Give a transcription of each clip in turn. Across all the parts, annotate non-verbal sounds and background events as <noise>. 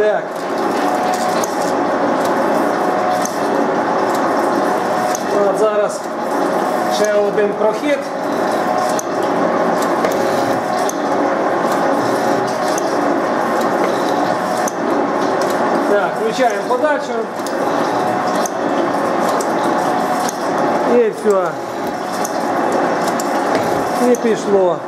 зафіксована. Так. От зараз ще один прохід. Так, включаємо подачу. І все. І пішло.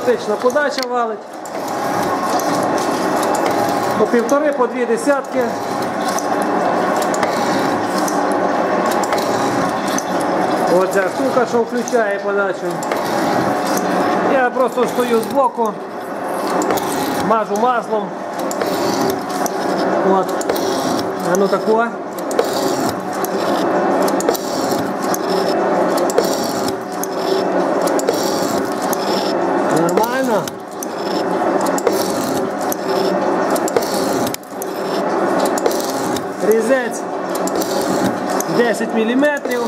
Автоматична подача валить. По півтори, по дві десятки. Оця штука, що включає подачу. Я просто стою збоку, мажу маслом. От. А ну тако. Нормально. Різець 10 міліметрів.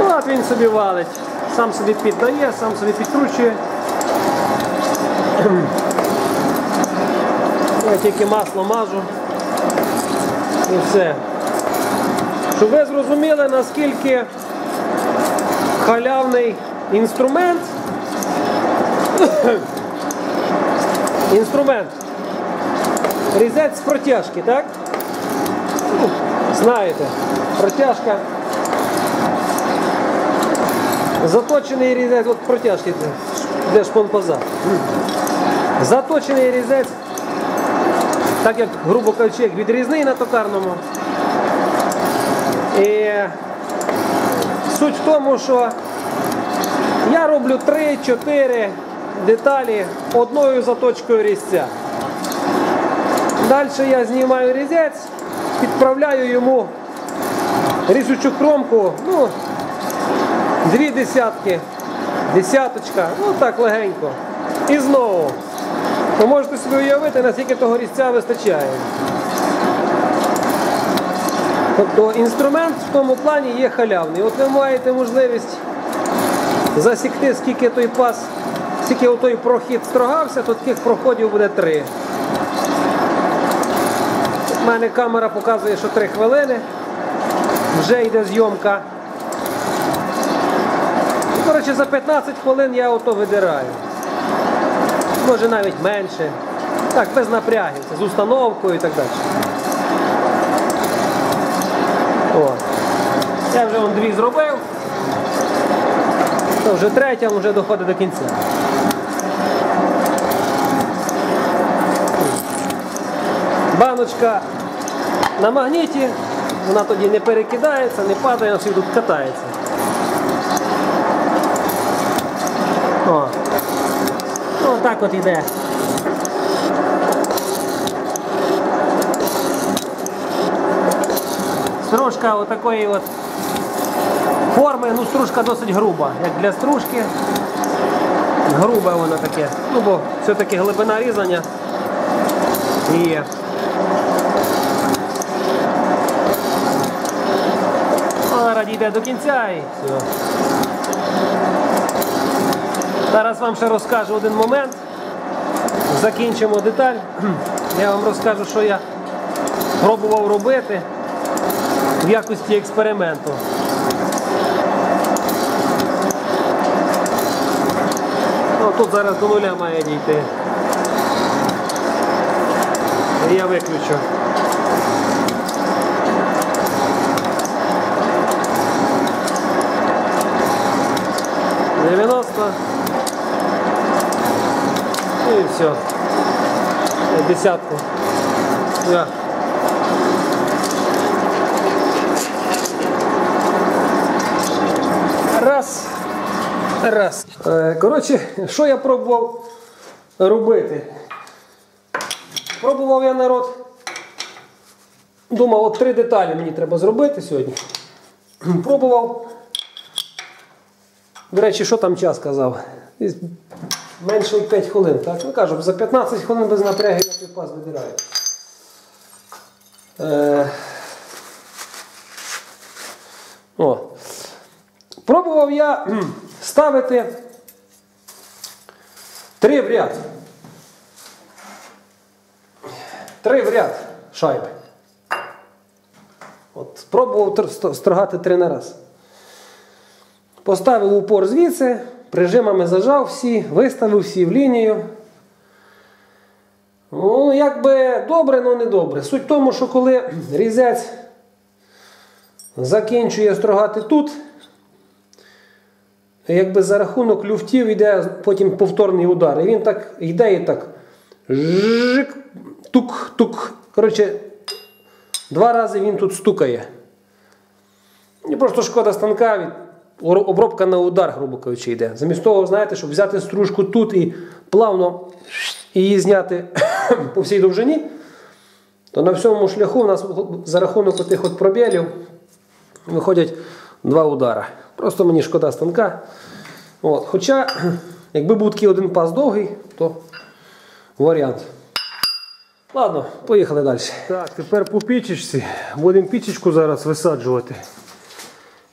Ну, от він собі валить. Сам собі піддає, сам собі підкручує. Я тільки масло мажу. І все. Щоб ви зрозуміли, наскільки халявний інструмент. Інструмент. Різець з протяжки, так? Ну, знаєте, протяжка. Заточений різець, от протяжки, де шпон позад. Заточений різець, так як, грубо кажучи, відрізний на токарному. І суть в тому, що я роблю 3-4 деталі одною заточкою різця. Далі я знімаю різець, підправляю йому різучу кромку, ну, дві десятки, десяточка, ну так легенько. І знову. Ви можете собі уявити, наскільки того різця вистачає. Тобто інструмент в тому плані є халявний. От ви маєте можливість засікти, скільки той пас, скільки той прохід строгався, то таких проходів буде три. У мене камера показує, що три хвилини. Вже йде зйомка. Коротше, за 15 хвилин я ото видираю. Може навіть менше. Так, без напрягів, з установкою і так далі. О. Я вже вон дві зробив. То вже третя, вже доходить до кінця. Баночка на магніті, вона тоді не перекидається, не падає, вона собі тут катається. О. Ну, так от іде. Стружка отакої от форми, ну стружка досить груба, як для стружки. Грубе воно таке. Ну, бо все-таки глибина різання є. Зараз йде до кінця і все. Зараз вам ще розкажу один момент. Закінчимо деталь. <clears throat> Я вам розкажу, що я пробував робити в якості експерименту. Ну, Тут зараз до нуля має дійти. І Я виключу. Дев'яносто. І все. Десятку. Да. Раз. Раз. Е, Коротше, що я пробував робити? Пробував я народ. Думав, от три деталі мені треба зробити сьогодні. Пробував. До речі, що там час казав? Менше 5 хвилин. Так? Ну кажу, за 15 хвилин без напряги я паз видираю. Е... О. Пробував я ставити три в ряд. Три в ряд шайби. От, спробував тр- ст- стригати три на раз. Поставив упор звідси, прижимами зажав всі, виставив всі в лінію. Ну, якби добре, але не добре. Суть в тому, що коли різець закінчує строгати тут, якби за рахунок люфтів йде потім повторний удар. І він так йде і так. Жик, тук, тук. Коротше, два рази він тут стукає. Мені просто шкода станка від обробка на удар, грубо кажучи, йде. Замість того, знаєте, щоб взяти стружку тут і плавно її зняти <coughs> по всій довжині, то на всьому шляху у нас за рахунок отих от пробілів виходять два удара. Просто мені шкода станка. От. Хоча, <coughs> якби був такий один пас довгий, то варіант. Ладно, поїхали далі. Так, тепер по пічечці. Будемо пічечку зараз висаджувати.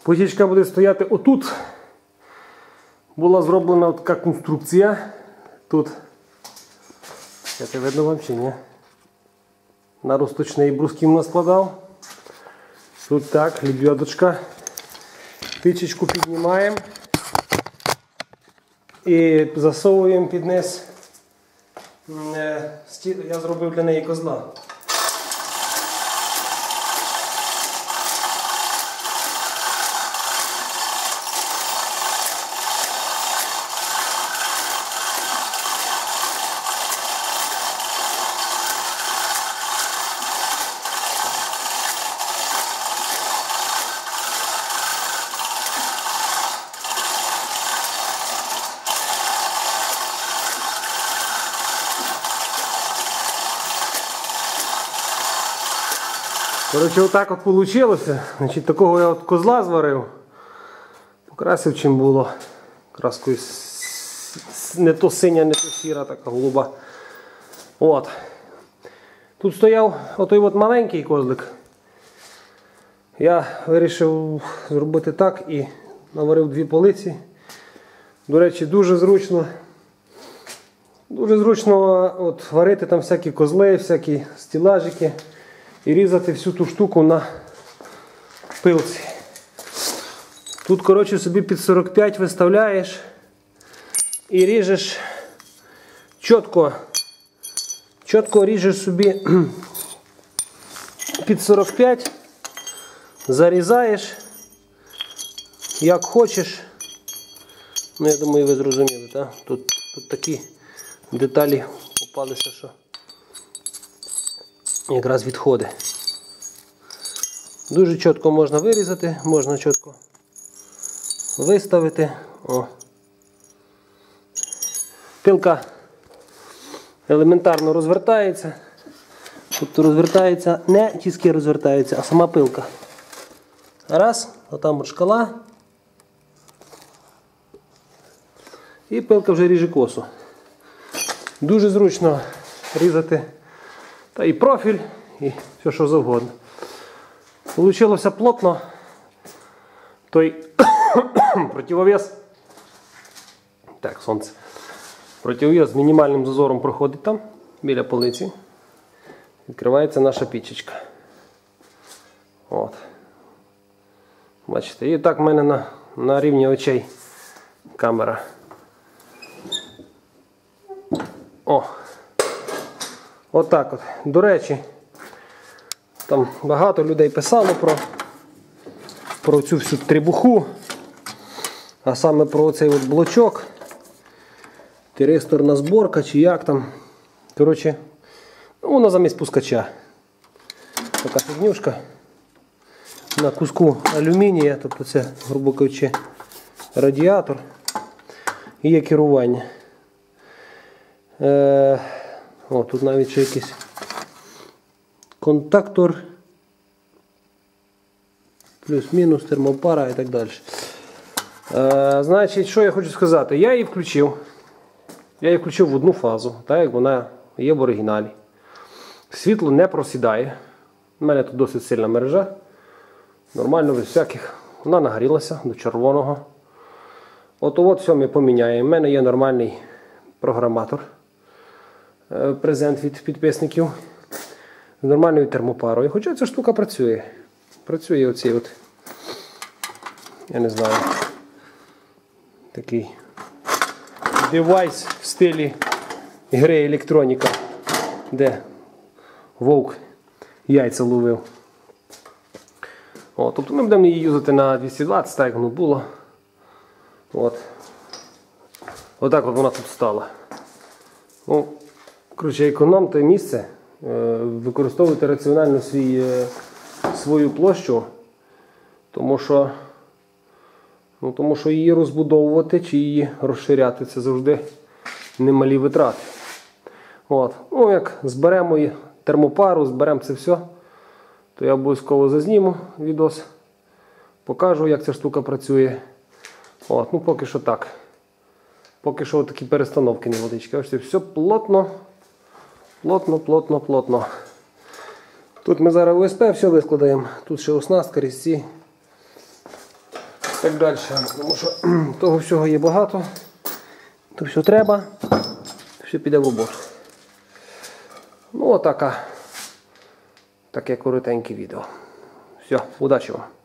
Пічечка буде стояти отут. Була зроблена така конструкція. Тут. Це видно вам чи ні? На розточний брусків наскладав. Тут так, лебедочка. Пічечку піднімаємо і засовуємо під низ. Е, Я зробив для неї козла. Коротше, отак от вийшло. Значить, такого я от козла зварив. Покрасив чим було. Краскою не то синя, не то сіра, така голуба. От. Тут стояв отой от маленький козлик. Я вирішив зробити так і наварив дві полиці. До речі, дуже зручно. Дуже зручно от, варити там всякі козли, всякі стілажики і різати всю ту штуку на пилці. Тут, коротше, собі під 45 виставляєш і ріжеш чітко. Чітко ріжеш собі <clears throat> під 45, зарізаєш, як хочеш. Ну, я думаю, ви зрозуміли, так? Тут, тут такі деталі попалися, що якраз відходи. Дуже чітко можна вирізати, можна чітко виставити. О. Пилка елементарно розвертається. Тобто розвертається не тіски розвертаються, а сама пилка. Раз, отам от шкала. І пилка вже ріже косу. Дуже зручно різати та і профіль, і все що завгодно. Получилося плотно. Той <coughs> противовес. Так, сонце. Противовес з мінімальним зазором проходить там, біля полиці. Відкривається наша пічечка. От. Бачите, і так в мене на, на рівні очей камера. О! Отак от. До речі, там багато людей писало про, про цю всю трибуху, а саме про цей от блочок. Тиристорна зборка чи як там. Коротше, ну, воно замість пускача. Така фігнюшка на куску алюмінія, тобто це, грубо кажучи, радіатор і є керування. Е, о, тут навіть ще якийсь контактор, плюс-мінус, термопара і так далі. Е, значить, що я хочу сказати? Я її включив. Я її включив в одну фазу, так як вона є в оригіналі. Світло не просідає. У мене тут досить сильна мережа. Нормально без всяких. Вона нагрілася до червоного. От от все ми поміняємо. У мене є нормальний програматор. Е, Презент від підписників. З нормальною термопарою. Хоча ця штука працює. Працює оцей от. Я не знаю. Такий девайс в стилі гри електроніка, де вовк яйця ловив. О, тобто ми будемо її юзати на 220, так як воно було. От. Отак от вона тут стала. Ну, коротше, економте місце, е, використовуйте раціонально свій, е, свою площу, тому що, ну, тому що її розбудовувати чи її розширяти це завжди немалі витрати. От. Ну, як зберемо і термопару, зберемо це все, то я обов'язково зазніму відос, покажу, як ця штука працює. От, ну поки що так. Поки що такі перестановки невеличкі. Все плотно, плотно, плотно, плотно. Тут ми зараз УСП все вискладаємо. Тут ще оснастка, різці. Так далі. Тому що <clears throat> того всього є багато. То все треба. Все піде в роботу. Ну, отака. Таке коротеньке відео. Все, удачі вам!